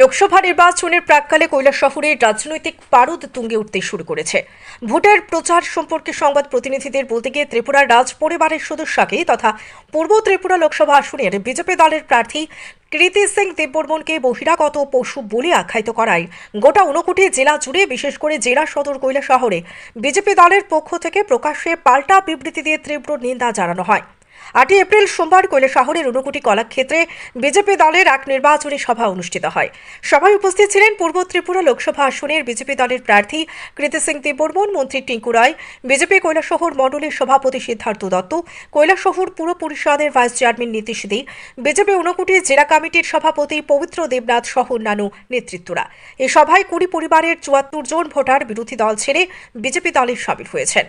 লোকসভা নির্বাচনের প্রাককালে শহরে রাজনৈতিক পারদ তুঙ্গে উঠতে শুরু করেছে। ভোটের প্রচার সম্পর্কে সংবাদ প্রতিনিধিদের বলতে গিয়ে ত্রিপুরার রাজ পরিবারের সদস্যকে তথা পূর্ব ত্রিপুরা লোকসভা আসনের বিজেপি দলের প্রার্থী কৃতি সিং দেববর্মনকে বহিরাগত পশু বলে আখ্যায়িত করায় গোটা ঊনকোটি জেলা জুড়ে, বিশেষ করে জেলা সদর কৈলা শহরে, বিজেপি দলের পক্ষ থেকে প্রকাশ্যে পাল্টা বিবৃতি দিয়ে তীব্র নিন্দা জানানো হয়। আটই এপ্রিল সোমবার কৈলা শহরের ঊনকোটি কলাক্ষেত্রে বিজেপি দলের এক নির্বাচনী সভা অনুষ্ঠিত হয়। সভায় উপস্থিত ছিলেন পূর্ব ত্রিপুরা লোকসভা আসনের বিজেপি দলের প্রার্থী কৃতি সিং দেববর্মন মন্ত্রী টিঙ্কু রায়, বিজেপি কৈলাসহর মণ্ডলের সভাপতি সিদ্ধার্থ দত্ত, কৈলাসহর পুর পরিষদের vice chairman Nitish De, BJP Unakoti জেলা কমিটির সভাপতি পবিত্র দেবনাথ সহ অন্যান্য নেতৃত্বরা। এই সভায় কুড়ি পরিবারের চুয়াত্তর জন ভোটার বিরোধী দল ছেড়ে বিজেপি দলে সামিল হয়েছেন।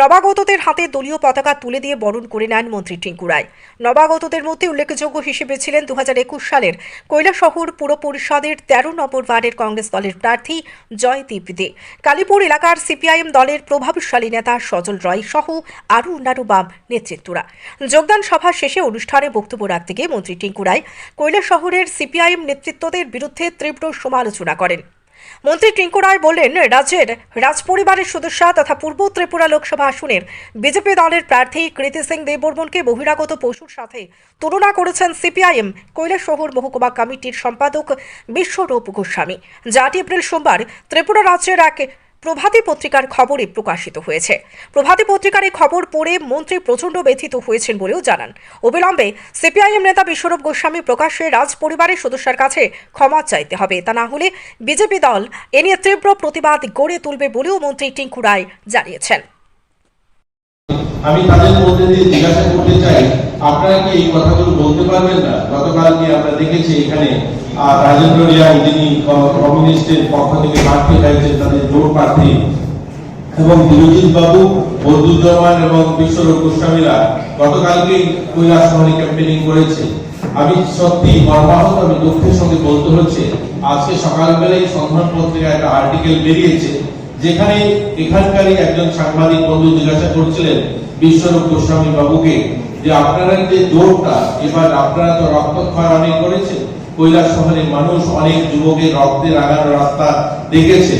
নবাগতদের হাতে দলীয় পতাকা তুলে দিয়ে বরণ করে নেন মন্ত্রী টিঙ্কু রায়। নবাগতদের মধ্যে উল্লেখযোগ্য হিসেবে ছিলেন দু হাজার একুশ সালের কৈলাসহর পুর পরিষদের তেরো নম্বর ওয়ার্ডের কংগ্রেস দলের প্রার্থী জয়দীপ দে। কালীপুর এলাকার সিপিআইএম দলের প্রভাবশালী নেতা সজল রয় সহ আরও অন্যান্য বাম নেতৃত্বরা। যোগদান সভা শেষে অনুষ্ঠানে বক্তব্য রাখতে গিয়ে মন্ত্রী টিঙ্কু রায় কৈলাসহরের সিপিআইএম নেতৃত্বদের বিরুদ্ধে তীব্র সমালোচনা করেন। মন্ত্রী টিঙ্কু রায় বললেন রাজ্যের রাজপরিবারের সদস্য তথা পূর্ব ত্রিপুরা লোকসভা আসনের বিজেপি দলের প্রার্থী কৃতি সিং দেববর্মনকে বহিরাগত পশুর সাথে তুলনা করেছেন সিপিআইএম কৈলাসহর মহকুমা কমিটির সম্পাদক বিশ্বরূপ গোস্বামী। যা এপ্রিল সোমবার ত্রিপুরা রাজ্যের এক প্রভাতী পত্রিকার খবরে প্রকাশিত হয়েছে। প্রভাতী পত্রিকার এই খবর পড়ে মন্ত্রী প্রচণ্ড ব্যথিত হয়েছেন বলেও জানান। অবিলম্বে সিপিআইএম নেতা বিশ্বরূপ গোস্বামী প্রকাশ্যে রাজ পরিবারের সদস্যের কাছে ক্ষমা চাইতে হবে। তা না হলে বিজেপি দল এ নিয়ে তীব্র প্রতিবাদ গড়ে তুলবে বলেও মন্ত্রী টিঙ্কু রায় জানিয়েছেন। আমি তাদের মধ্যে দিয়ে জিজ্ঞাসা করতে চাই, আপনারা কি এই কথাগুলো বলতে পারবেন না? গতকালকে আমরা দেখেছি এখানে রাজেন্দ্র রিয়াং, যিনি কমিউনিস্টের পক্ষ থেকে প্রার্থী হয়েছেন, তাদের জোট প্রার্থী। এবং বিরোজিৎ বাবু বদুজ্জামান এবং বিশ্বরূপ গোস্বামীরা গতকালকে কৈলাস শহরে ক্যাম্পেনিং করেছে। আমি সত্যি মর্মাহত, আমি দুঃখের সঙ্গে বলতে হচ্ছে, আজকে সকালবেলায় সন্ধান পত্রিকায় একটা আর্টিকেল বেরিয়েছে, যেখানে এখানকারই একজন সাংবাদিক বন্ধু জিজ্ঞাসা করছিলেন বিশ্বরূপ গোস্বামী বাবুকে যে আপনারা যে জোরটা এবার আপনারা তো রক্তক্ষয় অনেক করেছে কৈলাস শহরে মানুষ অনেক যুবকের রক্তে রাগানো রাস্তা দেখেছে।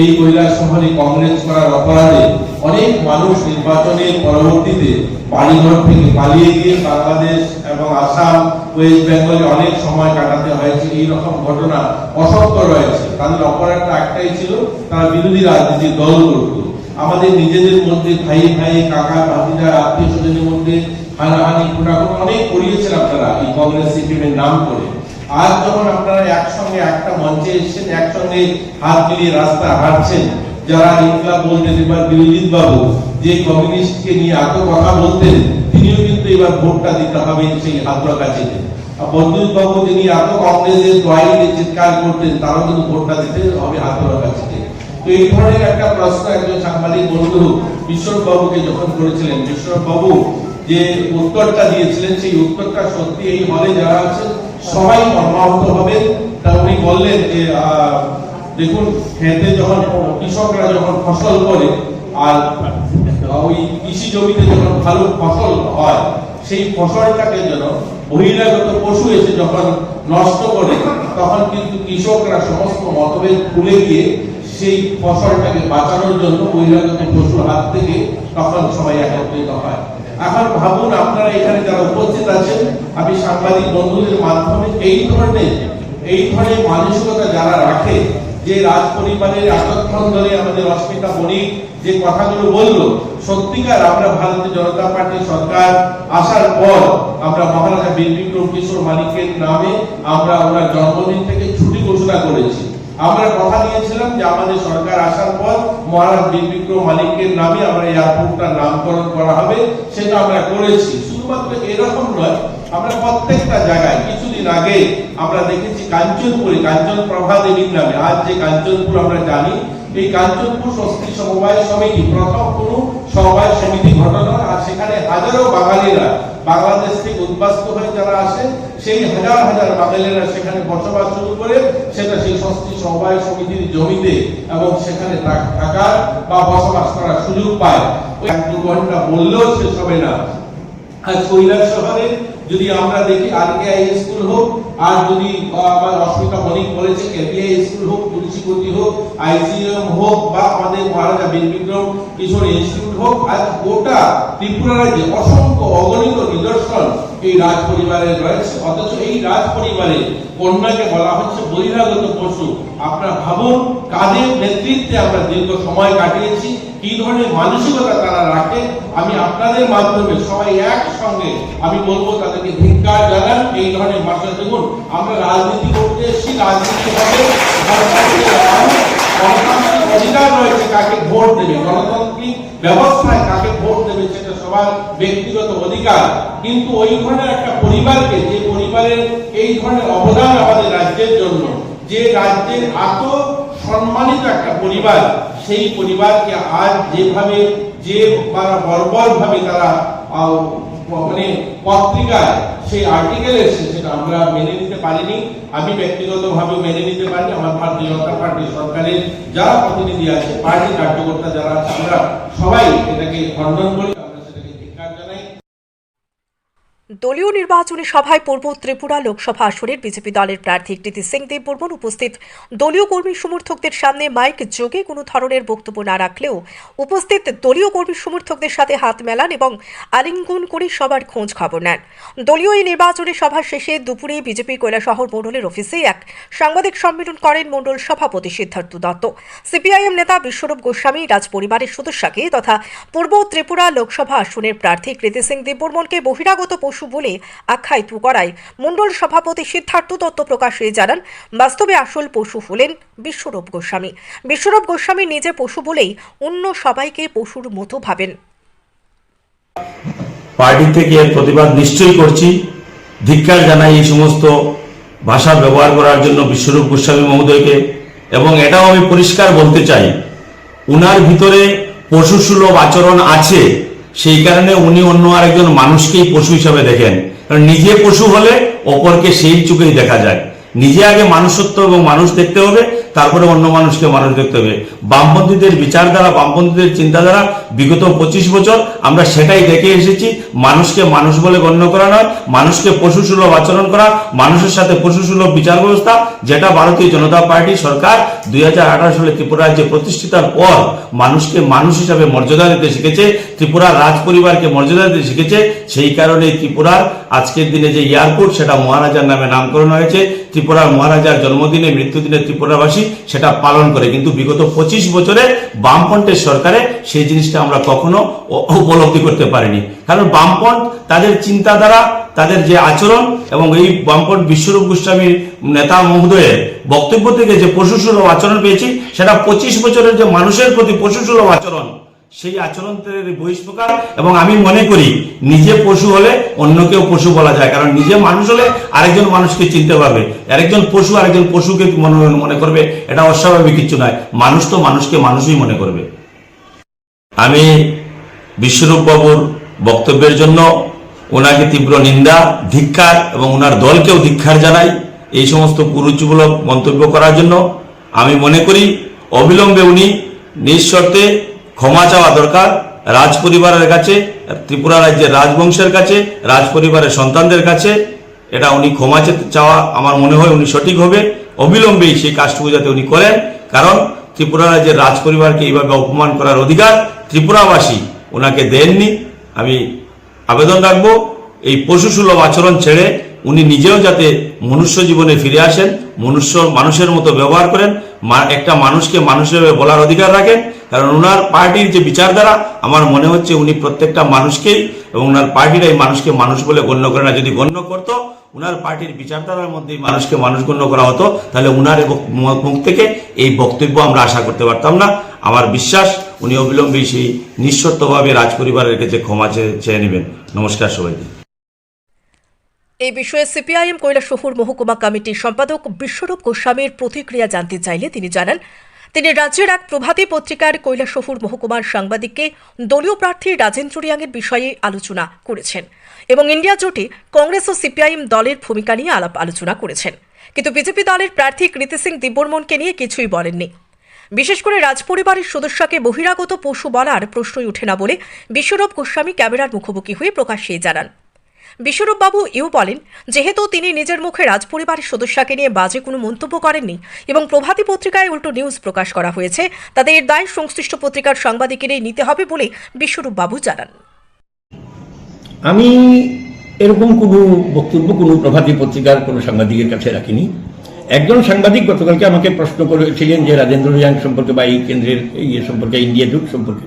এই কৈলাস শহরে কংগ্রেস করার অপরাধে অনেক মানুষ নির্বাচনের পরবর্তীতে বাড়িঘর থেকে পালিয়ে গিয়ে বাংলাদেশ এবং আসাম, ওয়েস্ট বেঙ্গলে অনেক সময় কাটাতে হয়েছে। এই রকম ঘটনা অসংখ্য রয়েছে। তাদের অপরাধটা একটাই ছিল, তারা বিরোধী রাজনীতির দল করত আমাদের নিজেদের মধ্যে, ভাই ভাই, কাকা, ভাতিজা, আত্মীয় স্বজনের মধ্যে হানাহানি, খুনাখুন অনেক করিয়েছেন আপনারা এই কংগ্রেস সিপিএমের নাম করে। আজ যখন আপনারা একসঙ্গে একটা মঞ্চে এসেছেন, একসঙ্গে হাত মিলিয়ে রাস্তা হাঁটছেন, যারা ইনকলাব বলতেন এবার বিরোজিৎ বাবু, যে কমিউনিস্টকে নিয়ে এত কথা বলতেন, তিনিও কিন্তু এবার ভোটটা দিতে হবে সেই হাতরা কাছে বন্ধুত বাবু যিনি এত কংগ্রেসের দোয়াইলে চিৎকার করতেন, তারাও কিন্তু ভোটটা দিতে হবে হাতরা কাছে এই ধরনের একটা প্রশ্ন একজন সাংবাদিক বন্ধু বিশ্বরূপ বাবুকে যখন করেছিলেন বিশ্বরূপ বাবু যে উত্তরটা দিয়েছিলেন, সেই উত্তরটা সত্যি এই হলে যারা আছেন, সবাই মর্মাহত হবেন। তা উনি বললেন যে দেখুন, খেতে যখন কৃষকরা যখন ফসল করে, আর ওই কৃষি জমিতে যখন ভালো ফসল হয়, সেই ফসলটাকে যেন বহিরাগত পশু এসে যখন নষ্ট করে, তখন কিন্তু কৃষকরা সমস্ত মতভেদ ভুলে গিয়ে সেই ফসলটাকে বাঁচানোর জন্য বহিরাগত পশুর হাত থেকে তখন সবাই একত্রিত হয়। এখন ভাবুন আপনারা এখানে যারা উপস্থিত আছেন, আমি সাংবাদিক বন্ধুদের মাধ্যমে এই ধরনের এই ধরনের মানসিকতা যারা রাখে, যে রাজ পরিবারের এতক্ষণ ধরে আমাদের অস্মিতা বণিক যে কথাগুলো বলল, সত্যিকার আমরা ভারতীয় জনতা পার্টি সরকার আসার পর আমরা মহারাজা বীর বিক্রম কিশোর মানিকের নামে আমরা ওনার জন্মদিন থেকে ছুটি ঘোষণা করেছি। আমরা কথা দিয়েছিলাম যে আমাদের সরকার আসার পর মহারাজ বিক্রম মালিকের নামে আমরা এয়ারপোর্টটার নামকরণ করা হবে, সেটা আমরা করেছি। শুধুমাত্র এরকম নয়, আমরা প্রত্যেকটা জায়গায় কিছুদিন আগে আমরা দেখেছি কাঞ্চনপুরে কাঞ্চন প্রভা দেবীর নামে, আজ যে কাঞ্চনপুর আমরা জানি, এই কাঞ্চনপুর স্বস্তি সমবায় সমিতি, প্রথম কোন সমবায় সমিতি ঘটনা আর সেখানে হাজারো বাঙালিরা বাংলাদেশ থেকে উদ্বাস্ত হয়ে যারা আসে, সেই হাজার হাজার বাঙালিরা সেখানে বসবাস শুরু করে, সেটা সেই স্বস্তি সমবায় সমিতির জমিতে এবং সেখানে থাকার বা বসবাস করার সুযোগ পায়। এক দু ঘণ্টা বললেও শেষ হবে না। আর কৈলাস শহরে যদি আমরা দেখি আরকেআই স্কুল হোক, আর যদি আমার অস্মিতা মনিক বলেছে কেপিআই স্কুল হোক তুলসীপতি হোক, আইসিএম হোক, বা আমাদের মহারাজা বীর বিক্রম কিশোর ইনস্টিটিউট হোক, আর গোটা ত্রিপুরা রাজ্যে অসংখ্য অগণিত নিদর্শন এই রাজ পরিবারের রয়েছে। অথচ এই রাজ পরিবারে কন্যাকে বলা হচ্ছে বহিরাগত পশু। আপনারা ভাবুন, কাদের নেতৃত্বে আমরা দীর্ঘ সময় কাটিয়েছি কি ধরনের মানসিকতা তারা রাখে, আমি আপনাদের মাধ্যমে সবাই একসঙ্গে আমি বলব তাদেরকে ধিক্কার জানান, এই ধরনের মানুষ দেখুন, আমরা রাজনীতি করতে এসেছি, রাজনীতি হবে গণতান্ত্রিক অধিকার রয়েছে, কাকে ভোট দেবে, গণতান্ত্রিক ব্যবস্থায় কাকে ভোট দেবে সেটা সবার ব্যক্তিগত অধিকার। কিন্তু ওই ধরনের একটা পরিবারকে, যে পরিবারের এই ধরনের অবদান আমাদের রাজ্যের জন্য, যে রাজ্যের এত সম্মানিত একটা পরিবার, সেই পরিবারকে আজ যেভাবে, যে বর্বর ভাবে তারা মানে পত্রিকায় সেই আর্টিকেল এসেছে, সেটা আমরা মেনে নিতে পারিনি। আমি ব্যক্তিগতভাবে মেনে নিতে পারিনি। আমার ভারতীয় জনতা পার্টি সরকারের যারা প্রতিনিধি আছে, পার্টি কার্যকর্তা যারা আছে, আমরা সবাই এটাকে খণ্ডন করি আমরা সেটাকে ধিক্কার জানাই দলীয় নির্বাচনী সভায় পূর্ব ত্রিপুরা লোকসভা আসনের বিজেপি দলের প্রার্থী কৃতি সিং দেব বর্মন উপস্থিত। দলীয় কর্মী সমর্থকদের সামনে মাইক যোগে কোনো ধরনের বক্তব্য না রাখলেও উপস্থিত দলীয় কর্মী সমর্থকদের সাথে হাত মেলান এবং আলিঙ্গন করে সবার খোঁজ খবর নেন। দলীয় এই নির্বাচনী সভা শেষে দুপুরে বিজেপি কৈলাসহর মণ্ডলের অফিসে এক সাংবাদিক সম্মেলন করেন মণ্ডল সভাপতি সিদ্ধার্থ দত্ত। সিপিআইএম নেতা বিশ্বরূপ গোস্বামী, রাজ পরিবারের সদস্যকে তথা পূর্ব ত্রিপুরা লোকসভা আসনের প্রার্থী কৃতি সিং দেববর্মনকে বহিরাগত পশু বলে আখ্যায়িত করায় মণ্ডল সভাপতি সিদ্ধার্থ দত্ত প্রকাশে জানান, বাস্তবে আসল পশু হলেন বিশ্বরূপ গোস্বামী। বিশ্বরূপ গোস্বামী নিজে পশু বলেই অন্য সবাইকে পশুর মতো ভাবেন। পার্টি থেকে এর প্রতিবাদ নিশ্চয়ই করছি। ধিক্কার জানাই এই সমস্ত ভাষা ব্যবহার করার জন্য বিশ্বরূপ গোস্বামী মহোদয়কে এবং এটাও আমি পরিষ্কার বলতে চাই, উনার ভিতরে পশুসুলভ আচরণ আছে সেই কারণে উনি অন্য আরেকজন মানুষকেই পশু হিসাবে দেখেন। কারণ নিজে পশু হলে অপরকে সেই চোখেই দেখা যায়। নিজে আগে মানুষত্ব এবং মানুষ দেখতে হবে তারপরে অন্য মানুষকে মানুষ দেখতে হবে। বামপন্থীদের বিচারধারা, বামপন্থীদের চিন্তাধারা বিগত পঁচিশ বছর আমরা সেটাই দেখে এসেছি। মানুষকে মানুষ বলে গণ্য করা নয়, মানুষকে পশু সুলভ আচরণ করা, মানুষের সাথে পশু সুলভ বিচার ব্যবস্থা, যেটা ভারতীয় জনতা পার্টি সরকার দুই হাজার আঠারো সালে ত্রিপুরা রাজ্যে প্রতিষ্ঠিতার পর মানুষকে মানুষ হিসাবে মর্যাদা দিতে শিখেছে ত্রিপুরার রাজ পরিবারকে মর্যাদা দিতে শিখেছে। সেই কারণে ত্রিপুরার আজকের দিনে যে এয়ারপোর্ট, সেটা মহারাজার নামে নামকরণ হয়েছে। ত্রিপুরার মহারাজার জন্মদিনে, মৃত্যুদিনে ত্রিপুরাবাসী সেটা পালন করে। কিন্তু বিগত পঁচিশ বছরে বামপন্থের সরকারে সেই জিনিসটা আমরা কখনো উপলব্ধি করতে পারিনি। কারণ বামপন্থ তাদের চিন্তাধারা, তাদের যে আচরণ এবং এই বামপন্থ বিশ্বরূপ গোস্বামীর নেতা মহোদয়ের বক্তব্য থেকে যে পশুসুলভ আচরণ পেয়েছি, সেটা পঁচিশ বছরের যে মানুষের প্রতি পশুসুলভ আচরণ সেই আচরণের বহিষ্প্রকার এবং আমি মনে করি নিজে পশু হলে অন্যকেও পশু বলা যায়, কারণ নিজে মানুষ হলে আরেকজন মানুষকে চিনতে পারবে। আরেকজন পশু আরেকজন পশুকে মনে মনে করবে, এটা অস্বাভাবিক কিছু নয়। মানুষ তো মানুষকে মানুষই মনে করবে। আমি বিশ্বরূপ বাবুর বক্তব্যের জন্য ওনাকে তীব্র নিন্দা ধিক্ষার এবং ওনার দলকেও ধিক্ষার জানাই এই সমস্ত কুরুচিমূলক মন্তব্য করার জন্য। আমি মনে করি, অবিলম্বে উনি নিঃশর্তে ক্ষমা চাওয়া দরকার রাজ পরিবারের কাছে, ত্রিপুরা রাজ্যের রাজবংশের কাছে রাজ পরিবারের সন্তানদের কাছে। এটা উনি ক্ষমা চাওয়া আমার মনে হয় উনি সঠিক হবে। অবিলম্বেই সেই কাজটুকু যাতে উনি করেন। কারণ ত্রিপুরা রাজ্যের রাজ পরিবারকে এইভাবে অপমান করার অধিকার ত্রিপুরাবাসী ওনাকে দেননি। আমি আবেদন রাখব, এই পশুসুলভ আচরণ ছেড়ে উনি নিজেও যাতে মনুষ্য জীবনে ফিরে আসেন, মনুষ্য মানুষের মতো ব্যবহার করেন একটা মানুষকে মানুষ হিসেবে বলার অধিকার রাখেন। কারণ ওনার পার্টির যে বিচারধারা, আমার মনে হচ্ছে উনি প্রত্যেকটা মানুষকেই এবং ওনার পার্টির এই মানুষকে মানুষ বলে গণ্য করে না। যদি গণ্য করতো, উনার পার্টির বিচারধারার মধ্যে মানুষকে মানুষ গণ্য করা হতো, তাহলে উনার মুখ থেকে এই বক্তব্য আমরা আশা করতে পারতাম না। আমার বিশ্বাস, উনি অবিলম্বে সেই নিঃশর্তভাবে রাজ পরিবারের কাছে ক্ষমা চেয়ে নেবেন। নমস্কার সবাইকে। এই বিষয়ে সিপিআইএম কৈলাসহর মহকুমা কমিটির সম্পাদক বিশ্বরূপ গোস্বামীর প্রতিক্রিয়া জানতে চাইলে তিনি জানান, তিনি রাজ্যের এক প্রভাতী পত্রিকার কৈলাসহর মহকুমার সাংবাদিককে দলীয় প্রার্থী রাজেন্দ্র রিয়াংয়ের বিষয়ে আলোচনা করেছেন এবং ইন্ডিয়া জোটে কংগ্রেস ও সিপিআইএম দলের ভূমিকা নিয়ে আলাপ আলোচনা করেছেন। কিন্তু বিজেপি দলের প্রার্থী কৃতি সিং দিব্বর্মনকে নিয়ে কিছুই বলেননি। বিশেষ করে রাজপরিবারের সদস্যকে বহিরাগত পশু বলার প্রশ্নই ওঠে না বলে বিশ্বরূপ গোস্বামী ক্যামেরার মুখোমুখি হয়ে প্রকাশ্যে জানান। বিশ্বরূপ বাবু ইউ বলেন, যেহেতু তিনি নিজের মুখে রাজপরিবারের সদস্যকে নিয়ে বাজে কোনো মন্তব্য করেননি এবং প্রভাতী পত্রিকায় উল্টো নিউজ প্রকাশ করা হয়েছে, তাদের দায় সংশ্লিষ্ট পত্রিকার সাংবাদিকেরাই নিতে হবে বলে বিশ্বরূপ বাবু জানান। আমি এরকম কোনো বক্তব্য কোনো প্রভাতী পত্রিকার কোনো সাংবাদিকের কাছে রাখিনি। একজন সাংবাদিক গতকালকে আমাকে প্রশ্ন করেছিলেন যে রাজেন্দ্র রিয়াং সম্পর্কে বা এই কেন্দ্রের ইয়ে সম্পর্কে, ইন্ডিয়া জুট সম্পর্কে।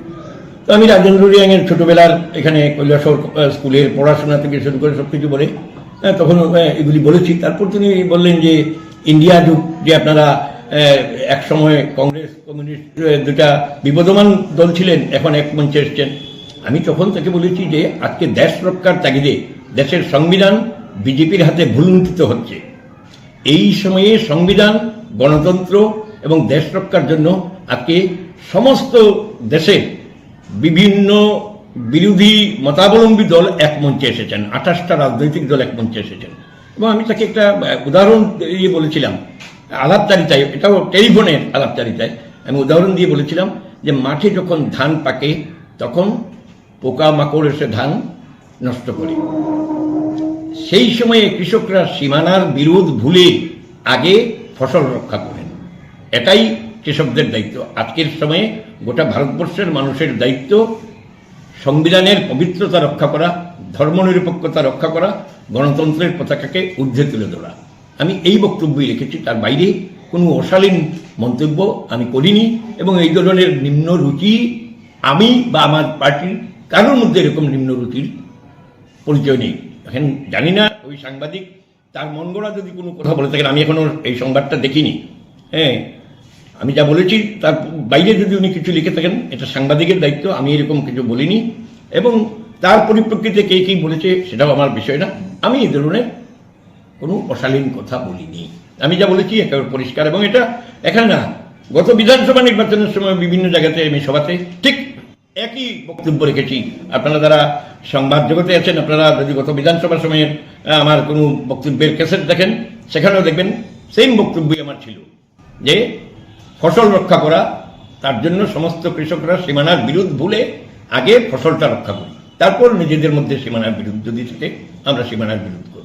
তো আমি রাজেন্দ্র রিয়াংয়ের ছোটবেলার এখানে কৈলাসর স্কুলের পড়াশোনা থেকে শুরু করে সব কিছু বলে তখন এগুলি বলেছি। তারপর তিনি বললেন যে, ইন্ডিয়া যুগ, যে আপনারা এক সময় কংগ্রেস, কমিউনিস্ট দুটা বিবদমান দল ছিলেন, এখন এক মঞ্চে এসছেন। আমি তখন তাকে বলেছি যে, আজকে দেশ রক্ষার তাগিদে দেশের সংবিধান বিজেপির হাতে ভুলুণ্ঠিত হচ্ছে। এই সময়ে সংবিধান, গণতন্ত্র এবং দেশ রক্ষার জন্য আজকে সমস্ত দেশে বিভিন্ন বিরোধী মতাবলম্বী দল এক মঞ্চে এসেছেন, আঠাশটা রাজনৈতিক দল এক মঞ্চে এসেছেন। এবং আমি তাকে একটা উদাহরণ দিয়ে বলেছিলাম, আলাপচারিতায়, এটাও টেলিফোনের আলাপচারিতায়, আমি উদাহরণ দিয়ে বলেছিলাম যে মাঠে যখন ধান পাকে, তখন পোকা মাকড় এসে ধান নষ্ট করে। সেই সময়ে কৃষকরা সীমানার বিরোধ ভুলে আগে ফসল রক্ষা করেন। এটাই কৃষকদের দায়িত্ব। আজকের সময়ে গোটা ভারতবর্ষের মানুষের দায়িত্ব সংবিধানের পবিত্রতা রক্ষা করা, ধর্মনিরপেক্ষতা রক্ষা করা, গণতন্ত্রের পতাকাকে ঊর্ধ্বে তুলে ধরা। আমি এই বক্তব্যই রেখেছি, তার বাইরে কোনো অশালীন মন্তব্য আমি করিনি এবং এই ধরনের নিম্ন রুচি আমি বা আমার পার্টির কারোর মধ্যে এরকম নিম্ন রুচির পরিচয় নেই। এখন জানি না, ওই সাংবাদিক, তার মন গড়া যদি কোনো কথা বলে থাকেন, আমি এখনও এই সংবাদটা দেখিনি। হ্যাঁ আমি যা বলেছি, তার বাইরে যদি উনি কিছু লিখে থাকেন, এটা সাংবাদিকের দায়িত্ব, আমি এরকম কিছু বলিনি। এবং তার পরিপ্রেক্ষিতে কে কী বলেছে, সেটাও আমার বিষয় না। আমি এই ধরনের কোনো অশালীন কথা বলিনি। আমি যা বলেছি, একেবারে পরিষ্কার। এবং এটা এখানে না, গত বিধানসভা নির্বাচনের সময় বিভিন্ন জায়গাতে, আমি সভাতে ঠিক একই বক্তব্য রেখেছি। আপনারা যারা সংবাদ জগতে আছেন, আপনারা যদি গত বিধানসভা সময়ের আমার কোনো বক্তব্যের ক্যাসেট দেখেন, সেখানেও দেখবেন, সেম বক্তব্যই আমার ছিল। যে ফসল রক্ষা করা, তার জন্য সমস্ত কৃষকরা সীমানার বিরোধ ভুলে আগে ফসলটা রক্ষা করি। তারপর নিজেদের মধ্যে সীমানার বিরোধ যদি থাকে, আমরা সীমানার করি।